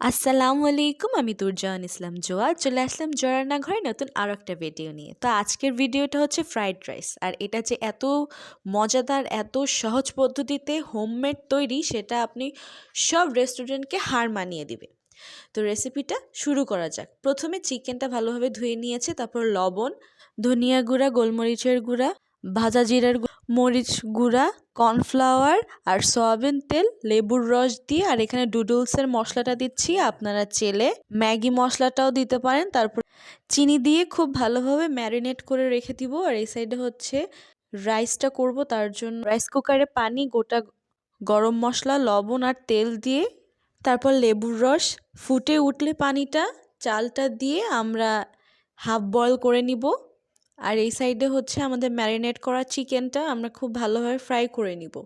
আসসালামু আলাইকুম, আমি তুরজাহান ইসলাম জোয়া চলে আসলাম জোয়ার না ঘরে নতুন আরও একটা ভিডিও নিয়ে। তো আজকের ভিডিওটা হচ্ছে ফ্রাইড রাইস আর এটা যে এত মজাদার, এত সহজ পদ্ধতিতে হোমমেড তৈরি, সেটা আপনি সব রেস্টুরেন্টকে হার মানিয়ে দিবে। তো রেসিপিটা শুরু করা যাক। প্রথমে চিকেনটা ভালোভাবে ধুয়ে নিয়েছে, তারপর লবণ, ধনিয়া গুঁড়া, গোলমরিচের গুঁড়া, ভাজা জিরার মরিচ গুঁড়া, কর্নফ্লাওয়ার আর সয়াবিন তেল, লেবুর রস দিয়ে। আর এখানে ডুডলসের মশলাটা দিচ্ছি আপনারা চেলে ম্যাগি মশলাটাও দিতে পারেন। তারপর চিনি দিয়ে খুব ভালোভাবে ম্যারিনেট করে রেখে দিব। আর এই সাইডে হচ্ছে রাইসটা করব। তার জন্য রাইস কুকারে পানি, গোটা গরম মশলা, লবণ আর তেল দিয়ে। তারপর লেবুর রস। ফুটে উঠলে পানিটা, চালটা দিয়ে আমরা হাফ বয়েল করে নিব। আর এই সাইডে হচ্ছে আমাদের ম্যারিনেট করা চিকেনটা আমরা খুব ভালোভাবে ফ্রাই করে নিব।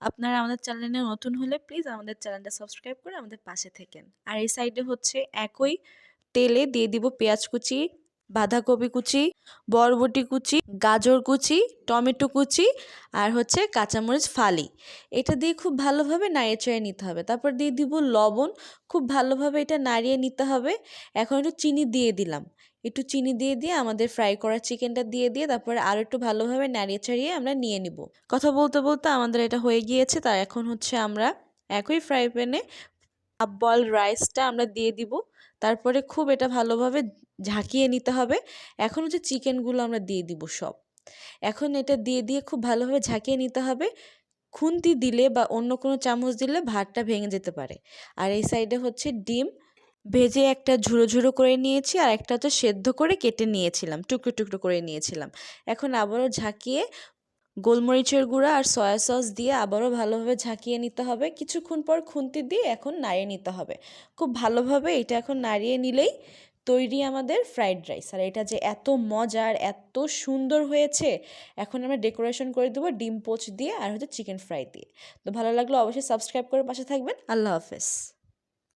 আপনারা আমাদের চ্যানেলে নতুন হলে প্লিজ আমাদের চ্যানেলটা সাবস্ক্রাইব করে আমাদের পাশে থাকেন। আর এই সাইডে হচ্ছে একই তেলে দিয়ে দিব পেঁয়াজ কুচি বাঁধাকপি কুচি, বরবটি কুচি, গাজর কুচি, টমেটো কুচি আর হচ্ছে কাঁচামরিচ ফালি। এটা দিয়ে খুব ভালোভাবে নাড়িয়ে চেড়ে নিতে হবে। তারপর দিয়ে দিব লবণ। খুব ভালোভাবে এটা নাড়িয়ে নিতে হবে। এখন একটু চিনি দিয়ে দিলাম। একটু চিনি দিয়ে দিয়ে আমাদের ফ্রাই করা চিকেনটা দিয়ে দিয়ে তারপরে আরও একটু ভালোভাবে নাড়িয়ে চাড়িয়ে আমরা নিয়ে নিব। কথা বলতে বলতে আমাদের এটা হয়ে গিয়েছে। তার এখন হচ্ছে আমরা একই ফ্রাই প্যানে হাফ বয়েল রাইসটা আমরা দিয়ে দিব। তারপরে খুব এটা ভালোভাবে ঝাঁকিয়ে নিতে হবে। এখন হচ্ছে চিকেনগুলো আমরা দিয়ে দিব সব। এখন এটা দিয়ে দিয়ে খুব ভালোভাবে ঝাঁকিয়ে নিতে হবে। খুন্তি দিলে বা অন্য কোনো চামচ দিলে ভাতটা ভেঙে যেতে পারে। আর এই সাইডে হচ্ছে ডিম। ভেজে একটা ঝুড়ো ঝুড়ো করে নিয়েছি আর একটা হচ্ছে সেদ্ধ করে কেটে নিয়েছিলাম, টুকরো টুকরো করে নিয়েছিলাম। এখন আবারও ঝাঁকিয়ে গোলমরিচের গুঁড়া আর সয়া সস দিয়ে আবারও ভালোভাবে ঝাঁকিয়ে নিতে হবে। কিছুক্ষণ পর খুন্তি দিয়ে এখন নাড়িয়ে নিতে হবে। খুব ভালোভাবে এটা এখন নাড়িয়ে নিলেই তৈরি আমাদের ফ্রাইড রাইস। আর এটা যে এত মজার এত সুন্দর হয়েছে, এখন আমরা ডেকোরেশন করে দেবো ডিম পোচ দিয়ে আর হচ্ছে চিকেন ফ্রাই দিয়ে। তো ভালো লাগল অবশ্যই সাবস্ক্রাইব করে পাশে থাকবেন। আল্লাহ হাফেজ।